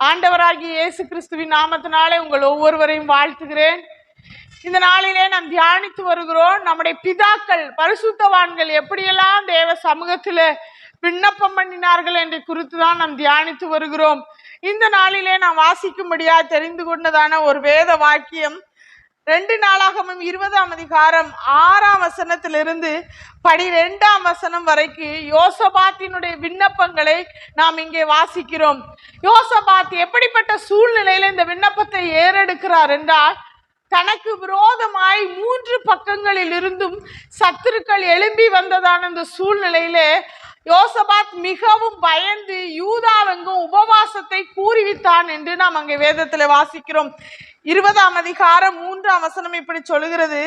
ஆண்டவராகிய இயேசு கிறிஸ்துவின் நாமத்தினாலே உங்கள் ஒவ்வொருவரையும் வாழ்த்துகிறேன். இந்த நாளிலே நாம் தியானித்து வருகிறோம். நம்முடைய பிதாக்கள் பரிசுத்தவான்கள் எப்படியெல்லாம் தேவ சமூகத்தில் விண்ணப்பம் பண்ணினார்கள் என்று குறித்து தான் நாம் தியானித்து வருகிறோம். இந்த நாளிலே நாம் வாசிக்கும்படியா தெரிந்து கொண்டதான ஒரு வேத வாக்கியம். ரெண்டு நாளாகவும் இருபதாம் அதிகாரம் ஆறாம் வசனத்திலிருந்து பனிரெண்டாம் வசனம் வரைக்கும் யோசபாத்தினுடைய விண்ணப்பங்களை நாம் இங்கே வாசிக்கிறோம். யோசபாத் எப்படிப்பட்ட சூழ்நிலையில இந்த விண்ணப்பத்தை ஏறெடுக்கிறார் என்றால் தனக்கு விரோதமாய் மூன்று பக்கங்களில் இருந்தும் சத்துருக்கள் எழும்பி வந்ததான இந்த சூழ்நிலையிலே யோசபாத் மிகவும் பயந்து யூதாவெங்கும் உபவாசத்தை கூறிவித்தான் என்று நாம் அங்கே வேதத்தில் வாசிக்கிறோம். இருபதாம் அதிகாரம் மூன்றாம் வசனம் இப்படி சொல்லுகிறது.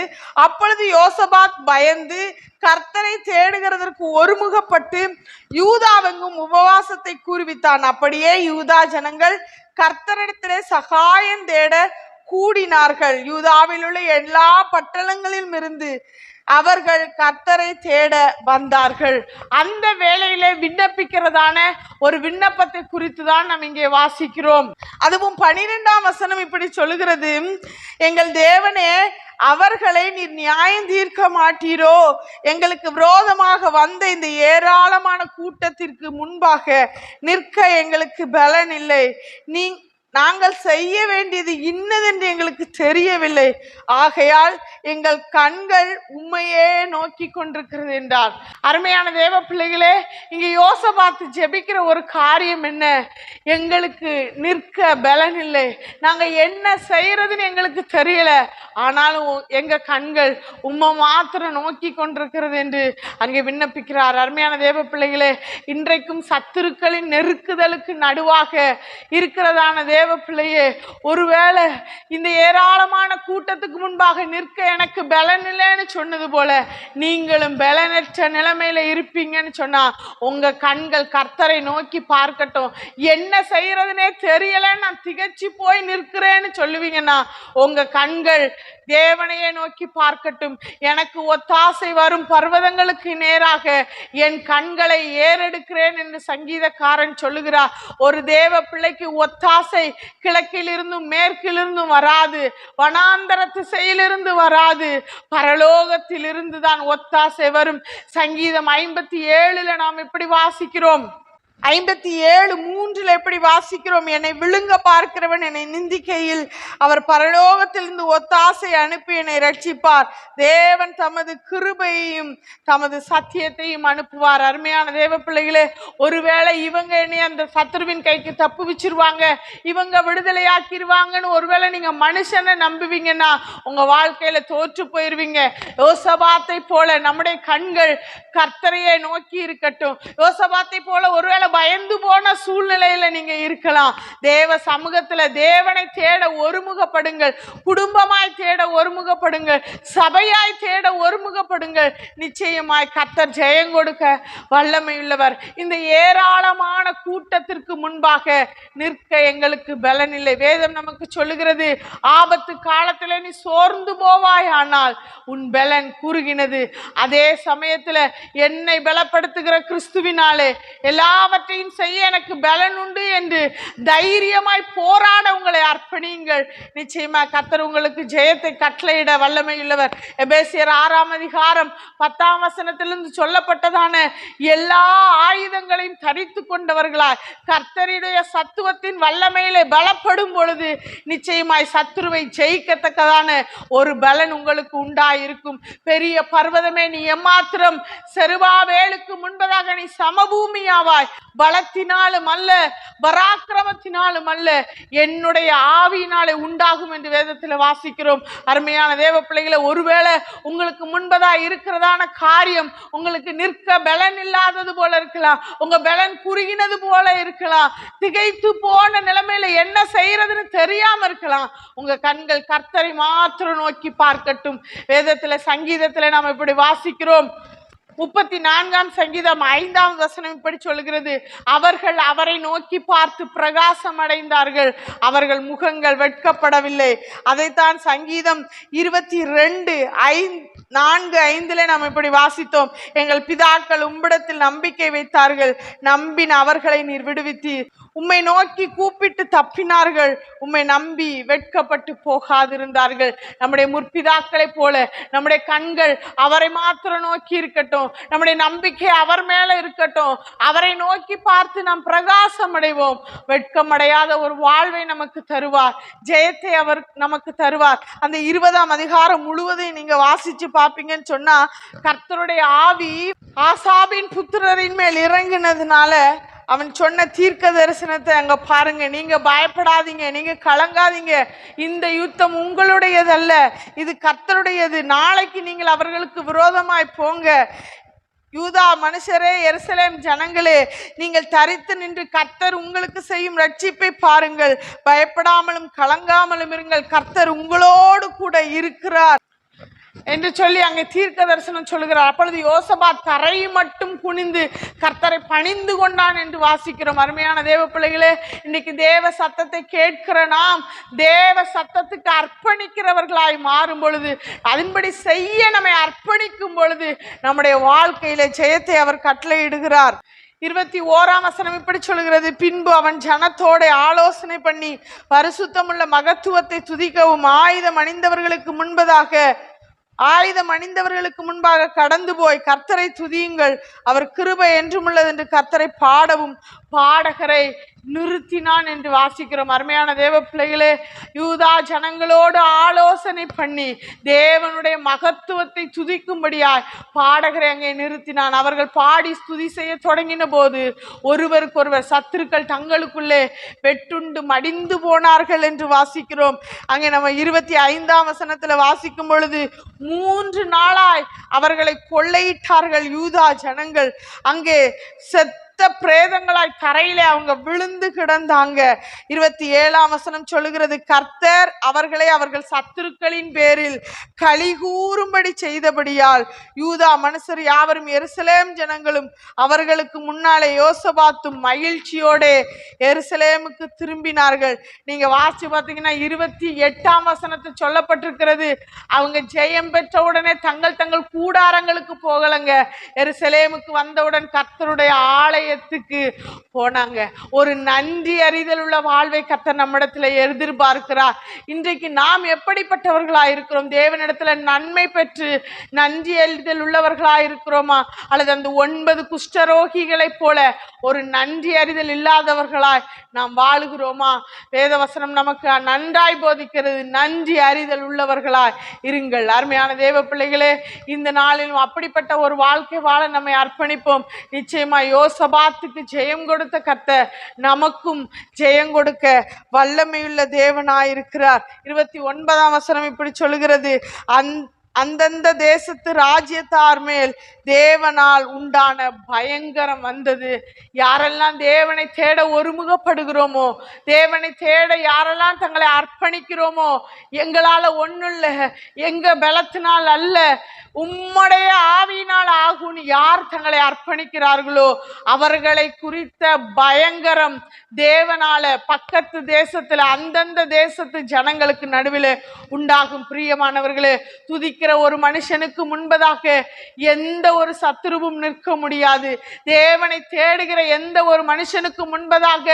அப்பொழுது யோசபாத் பயந்து கர்த்தரை தேடுகிறதற்கு ஒருமுகப்பட்டு யூதாவெங்கும் உபவாசத்தை கூறுவித்தான் அப்படியே யூதா ஜனங்கள் கர்த்தரிடத்திலே சகாயம் தேட கூடினார்கள். யூதாவில் உள்ள எல்லா பட்டணங்களிலும் இருந்து அவர்கள் கர்த்தரை தேட வந்தார்கள். அந்த வேளையிலே விண்ணப்பிக்கிறதான ஒரு விண்ணப்பத்தை குறித்து தான் நாம் இங்கே வாசிக்கிறோம். அதுவும் பனிரெண்டாம் வசனம் இப்படி சொல்லுகிறது. எங்கள் தேவனே அவர்களை நீர் நியாயம் தீர்க்க மாட்டீரோ? எங்களுக்கு விரோதமாக வந்த இந்த ஏராளமான கூட்டத்திற்கு முன்பாக நிற்க எங்களுக்கு பலன் இல்லை. நீ நாங்கள் செய்ய வேண்டியது இன்னதென்று எங்களுக்கு தெரியவில்லை. ஆகையால் எங்கள் கண்கள் உண்மையே நோக்கி கொண்டிருக்கிறது என்றார். அருமையான தேவ பிள்ளைகளே இங்க யோசபாத்து ஜெபிக்கிற ஒரு காரியம் என்ன? எங்களுக்கு நிற்க பலன் இல்லை. நாங்க என்ன செய்யறதுன்னு எங்களுக்கு தெரியல. ஆனாலும் எங்கள் எங்க கண்கள் உம்மை மாத்திரம் நோக்கி கொண்டிருக்கிறது என்று அங்கே விண்ணப்பிக்கிறார். அருமையான தேவ பிள்ளைகளே இன்றைக்கும் சத்துருக்களின் நெருக்குதலுக்கு நடுவாக இருக்கிறதான தேவ பிள்ளையே ஒருவேளை இந்த ஏராளமான கூட்டத்துக்கு முன்பாக நிற்க எனக்கு பலன் இல்லைன்னு சொன்னது போல நீங்களும் பலனற்ற நிலைமையில இருப்பீங்கன்னு சொன்னா உங்க கண்கள் கர்த்தரை நோக்கி பார்க்கட்டும். என்ன செய்யறதுனே தெரியலன்னு நான் திகச்சு போய் நிற்கிறேன்னு சொல்லுவீங்கன்னா உங்க கண்கள் தேவனையே நோக்கி பார்க்கட்டும். எனக்கு ஒத்தாசை வரும் பர்வதங்களுக்கு நேராக என் கண்களை ஏறெடுக்கிறேன் என்று சங்கீதக்காரன் சொல்லுகிறார். ஒரு தேவ பிள்ளைக்கு ஒத்தாசை கிழக்கிலிருந்தும் மேற்கிலிருந்தும் வராது. வனாந்தர திசையிலிருந்து வராது. பரலோகத்திலிருந்து தான் ஒத்தாசை வரும். சங்கீதம் ஐம்பத்தி ஏழுல நாம் எப்படி வாசிக்கிறோம். ஐம்பத்தி ஏழு மூன்றில் எப்படி வாசிக்கிறோம்? என்னை விழுங்க பார்க்கிறவன் என்னை நிந்திக்கையில் அவர் பரலோகத்திலிருந்து ஒத்தாசை அனுப்பி என்னை ரட்சிப்பார். தேவன் தமது கிருபையையும் தமது சத்தியத்தையும் அனுப்புவார். அருமையான தேவ பிள்ளைகளே ஒருவேளை இவங்க என்னை அந்த சத்ருவின் கைக்கு தப்பு வச்சிருவாங்க இவங்க விடுதலையாக்கிடுவாங்கன்னு ஒருவேளை நீங்க மனுஷனை நம்புவீங்கன்னா உங்க வாழ்க்கையில தோற்று போயிருவீங்க. யோசபாத்தை போல நம்முடைய கண்கள் கர்த்தரையே நோக்கி இருக்கட்டும். யோசபாத்தை போல ஒருவேளை பயந்து போன சூழ்நிலையில நீங்க இருக்கலாம். தேவ சமூகத்துல தேவனை தேட ஒருமுகப்படுங்கள். குடும்பமாய் தேட ஒருமுகப்படுங்கள். சபையாய் தேட ஒருமுகப்படுங்கள். நிச்சயமாய் கத்தர் ஜெயம் கொடுக்க வல்லமையுள்ளவர். இந்த ஏராளமான கூட்டத்திற்கு முன்பாக நிற்க எங்களுக்கு பலன் இல்லை வேதம் நமக்கு சொல்லுகிறது ஆபத்து காலத்துல நீ சோர்ந்து போவாய் ஆனால் உன் பலன் குறுகினது. அதே சமயத்துல என்னை பலப்படுத்துகிற கிறிஸ்துவினாலே எல்லாவற்றையும் செய்ய எனக்கு பலன் உண்டு என்று தைரியமாய் போராட உங்களை அர்ப்பணியுங்கள். நிச்சயமா கர்த்தர் உங்களுக்கு ஜெயத்தை கட்டளையிட வல்லமையுள்ளவர். எபேசியர் ஆறாம் அதிகாரம் பத்தாம் வசனத்திலிருந்து சொல்லப்பட்டதான எல்லா ஆயுதங்களையும் தரித்து கொண்டவர்களாய் கர்த்தருடைய சத்துவத்தின் வல்லமையிலே பலப்படும் பொழுது நிச்சயமாய் சத்துருவை ஜெயிக்கத்தக்கதான ஒரு பலன் உங்களுக்கு உண்டாயிருக்கும். பெரிய பர்வதமே நீ எம்மாத்திரம் செருபாவேலுக்கு முன்பதாக நீ சமபூமியாவாய். பலத்தினாலும் அல்ல பராக்கிரமத்தினாலும் அல்ல என்னுடைய ஆவியினாலே உண்டாகும் என்று வேதத்தில் வாசிக்கிறோம். அருமையான தேவ பிள்ளைகளை ஒருவேளை உங்களுக்கு முன்பதா இருக்கிறதான காரியம் உங்களுக்கு நிற்க பலன் இல்லாதது போல இருக்கலாம் உங்க பலன் குறுகினது போல இருக்கலாம் திகைத்து போன நிலைமையில என்ன செய்யறதுன்னு தெரியாம இருக்கலாம் உங்க கண்கள் கர்த்தரை மாத்திரம் நோக்கி பார்க்கட்டும். வேதத்துல சங்கீதத்துல நாம் இப்படி வாசிக்கிறோம். முப்பத்தி நான்காம் சங்கீதம் ஐந்தாம் வசனம் இப்படி சொல்கிறது. அவர்கள் அவரை நோக்கி பார்த்து பிரகாசம் அடைந்தார்கள் அவர்கள் முகங்கள் வெட்கப்படவில்லை. அதைத்தான் சங்கீதம் இருபத்தி ரெண்டு ஐந்து நான்கு ஐந்துல நாம் இப்படி வாசித்தோம். எங்கள் பிதாக்கள் உம்மிடத்தில் நம்பிக்கை வைத்தார்கள். நம்பின அவர்களை நீர் விடுவித்தீர். உம்மை நோக்கி கூப்பிட்டு தப்பினார்கள். உம்மை நம்பி வெட்கப்பட்டு போகாதிருந்தார்கள். நம்முடைய முற்பிதாக்களைப் போல நம்முடைய கண்கள் அவரை மாத்திரம் நோக்கி இருக்கட்டும். நம்முடைய நம்பிக்கை அவர் மேல இருக்கட்டும். அவரை நோக்கி பார்த்து நாம் பிரகாசம் அடைவோம் வெட்கமடையாத ஒரு வாழ்வை நமக்கு தருவார். ஜெயத்தை அவர் நமக்கு தருவார். அந்த இருபதாம் அதிகாரம் முழுவதையும் நீங்க வாசிச்சு பார்ப்பீங்கன்னு சொன்னா கர்த்தருடைய ஆவி ஆசாபின் புத்திரரின் மேல் இறங்கினதுனால அவன் சொன்ன தீர்க்க தரிசனத்தை அங்க பாருங்க. நீங்க பயப்படாதீங்க நீங்க கலங்காதீங்க. இந்த யுத்தம் உங்களுடையதல்ல. இது கர்த்தருடையது. நாளைக்கு நீங்கள் அவர்களுக்கு விரோதமாய் போங்க. யூதா மனுஷரே எருசலேம் ஜனங்களே நீங்கள் தரித்து நின்று கர்த்தர் உங்களுக்கு செய்யும் ரட்சிப்பை பாருங்கள். பயப்படாமலும் கலங்காமலும் இருங்கள். கர்த்தர் உங்களோடு கூட இருக்கிறார். என்று சொல்லி அங்கே தீர்க்க தரிசனம் சொல்லுகிறார். அப்பொழுது யோசபா தரை மட்டும் குனிந்து கர்த்தரை பணிந்து கொண்டான் என்று வாசிக்கிறோம். அருமையான தேவ பிள்ளைகளே இன்னைக்கு தேவ சத்தத்தை கேட்கிற நாம் தேவ சத்தத்துக்கு அர்ப்பணிக்கிறவர்களாய் மாறும் பொழுது அதன்படி செய்ய நம்மை அர்ப்பணிக்கும் பொழுது நம்முடைய வாழ்க்கையில ஜெயத்தை அவர் கட்டளையிடுகிறார். இருபத்தி ஓராம் வசனம் இப்படி சொல்கிறது பின்பு அவன் ஜனத்தோட ஆலோசனை பண்ணி பரிசுத்தமுள்ள மகத்துவத்தை துதிக்கவும் ஆயுதம் அணிந்தவர்களுக்கு முன்பதாக ஆயுதம் அணிந்தவர்களுக்கு முன்பாக கடந்து போய் கர்த்தரை துதியுங்கள். அவர் கிருபை என்றும் உள்ளது என்று கர்த்தரை பாடவும் பாடகரை நிறுத்தினான் என்று வாசிக்கிறோம். அருமையான தேவ பிள்ளைகளே யூதா ஜனங்களோடு ஆலோசனை பண்ணி தேவனுடைய மகத்துவத்தை துதிக்கும்படியாய் பாடகரை அங்கே நிறுத்தினான். அவர்கள் பாடி ஸ்துதி செய்ய தொடங்கின போது ஒருவருக்கொருவர் சத்துருக்கள் தங்களுக்குள்ளே வெட்டுண்டு மடிந்து போனார்கள் என்று வாசிக்கிறோம். அங்கே நம்ம இருபத்தி ஐந்தாம் வசனத்தில் வாசிக்கும் பொழுது மூன்று நாளாய் அவர்களை கொள்ளையிட்டார்கள் யூதா ஜனங்கள். அங்கே செத்த பிரேதங்களாய் தரையிலே அவங்க விழுந்து கிடந்தாங்க. இருபத்தி ஏழாம் வசனம் சொல்லுகிறது கர்த்தர் அவர்களை அவர்கள் சத்துருக்களின் பேரில் கலிகூறும்படி செய்தபடியால் யூதா மனுஷர் யாவரும் எருசலேம் ஜனங்களும் அவர்களுக்கு முன்னாலே யோசபாத்தும் மகிழ்ச்சியோடே எருசலேமுக்கு திரும்பினார்கள். நீங்க வாசிச்சு பார்த்தீங்கன்னா இருபத்தி எட்டாம் வசனத்தை சொல்லப்பட்டிருக்கிறது அவங்க ஜெயம் பெற்ற உடனே தங்கள் தங்கள் கூடாரங்களுக்கு போகலங்க. எருசலேமுக்கு வந்தவுடன் கர்த்தருடைய ஆலயத்துக்கு போனாங்க. ஒரு நன்றி அறிதல் உள்ள வாழ்வை கத்த நம்மிடத்துல எதிர்பார்க்கிறார். இன்றைக்கு நாம் எப்படிப்பட்டவர்களா இருக்கிறோம்? தேவனிடத்துல நன்மை பெற்று நன்றி அறிதல் உள்ளவர்களா இருக்கிறோமா? அல்லது அந்த ஒன்பது குஷ்டரோகிகளைப் போல ஒரு நன்றி அறிதல் இல்லாதவர்களாய் நாம் வாழுகிறோமா? வேதவசனம் நமக்கு நன்றாய் போதிக்கிறது. நன்றி அறிதல் உள்ளவர்களாய் இருங்கள். அருமையான தேவ பிள்ளைகளே இந்த நாளிலும் அப்படிப்பட்ட ஒரு வாழ்க்கை வாழ நம்மை அர்ப்பணிப்போம். நிச்சயமா யோசபா பார்த்துட்டு ஜெயம் கொடுத்த கத்த நமக்கும் ஜெயம் கொடுக்க வல்லமையுள்ள தேவனாயிருக்கிறார். இருபத்தி ஒன்பதாம் வசனம் இப்படி சொல்லுகிறது. அந் அந்தந்த தேசத்து ராஜ்யத்தார் மேல் தேவனால் உண்டான பயங்கரம் வந்தது. யாரெல்லாம் தேவனை தேட ஒருமுகப்படுகிறோமோ தேவனை தேட யாரெல்லாம் தங்களை அர்ப்பணிக்கிறோமோ எங்களால் ஒன்றும் இல்லை எங்க பலத்தினால் அல்ல உம்முடைய ஆவியினால் ஆகும்னு யார் தங்களை அர்ப்பணிக்கிறார்களோ அவர்களை குறித்த பயங்கரம் தேவனால பக்கத்து தேசத்துல அந்தந்த தேசத்து ஜனங்களுக்கு நடுவில் உண்டாகும். பிரியமானவர்களே துதிக்கிற ஒரு மனுஷனுக்கு முன்பதாக எந்த ஒரு சத்துருவும் நிற்க முடியாது. தேவனை தேடுகிற எந்த ஒரு மனுஷனுக்கு முன்பதாக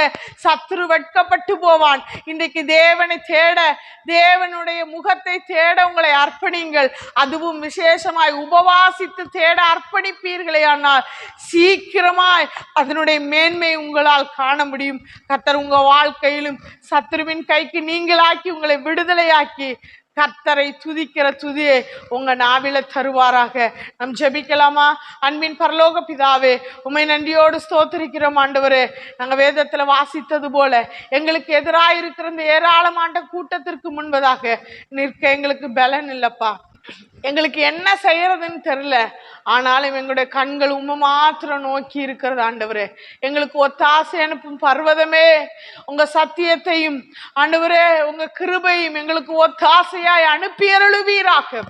சத்துரு வெட்கப்பட்டு போவான். இன்றைக்கு தேவனை தேட தேவனுடைய முகத்தை தேட உங்களை அர்ப்பணிங்கள் அதுவும் விசேஷமாய் உபவாசித்து தேட அர்ப்பணிப்பீர்களே ஆனால் சீக்கிரமாய் அதனுடைய மேன்மை உங்களால் காண முடியும். கத்தர் உங்க வாழ்க்கையிலும் சத்ருவின் கைக்கு நீங்களாக்கி உங்களை விடுதலையாக்கி கர்த்தரை துதிக்கிற துதியை உங்க நாவில தருவாராக. நம் ஜெபிக்கலாமா? அன்பின் பரலோக பிதாவே உமை நன்றியோடு ஸ்தோத்திரிக்கிறோம் ஆண்டவரே. நாங்க வேதத்துல வாசித்தது போல எங்களுக்கு எதிராக இருக்கிற இந்த ஏராளமான கூட்டத்திற்கு முன்பதாக நிற்க எங்களுக்கு பலன் இல்லப்பா. எங்களுக்கு என்ன செய்யறதுன்னு தெரில ஆனாலும் எங்களுடைய கண்கள் உண்மை மாத்திரம் நோக்கி இருக்கிறது ஆண்டவரே. எங்களுக்கு ஒத்தாசை அனுப்பும் பர்வதமே. உங்க சத்தியத்தையும் ஆண்டவரே உங்க கிருபையும் எங்களுக்கு ஒத்தாசையாய் அனுப்பி அருளுவீராக.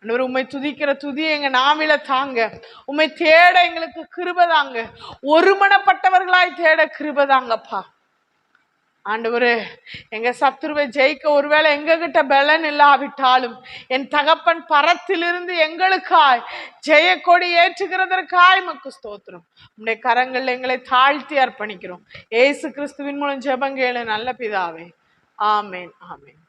ஆண்டவர் உண்மை துதிக்கிற துதி எங்க நாவில தாங்க. உண்மை தேட எங்களுக்கு கிருப தாங்க. ஒருமனப்பட்டவர்களாய் தேட கிருப தாங்கப்பா. ஆண்டவர் எங்க சத்துருவை ஜெயிக்க ஒருவேளை எங்ககிட்ட பலன் இல்லாவிட்டாலும் என் தகப்பன் பரத்திலிருந்து எங்களுக்காய் ஜெய கொடி ஏற்றுகிறதற்காய் மக்கு ஸ்தோத்திரம். உடைய கரங்கள்ல எங்களை தாழ்த்தி அர்ப்பணிக்கிறோம். ஏசு கிறிஸ்துவின் மூலம் ஜெபங்கேளு நல்ல பிதாவே. ஆமேன் ஆமேன்.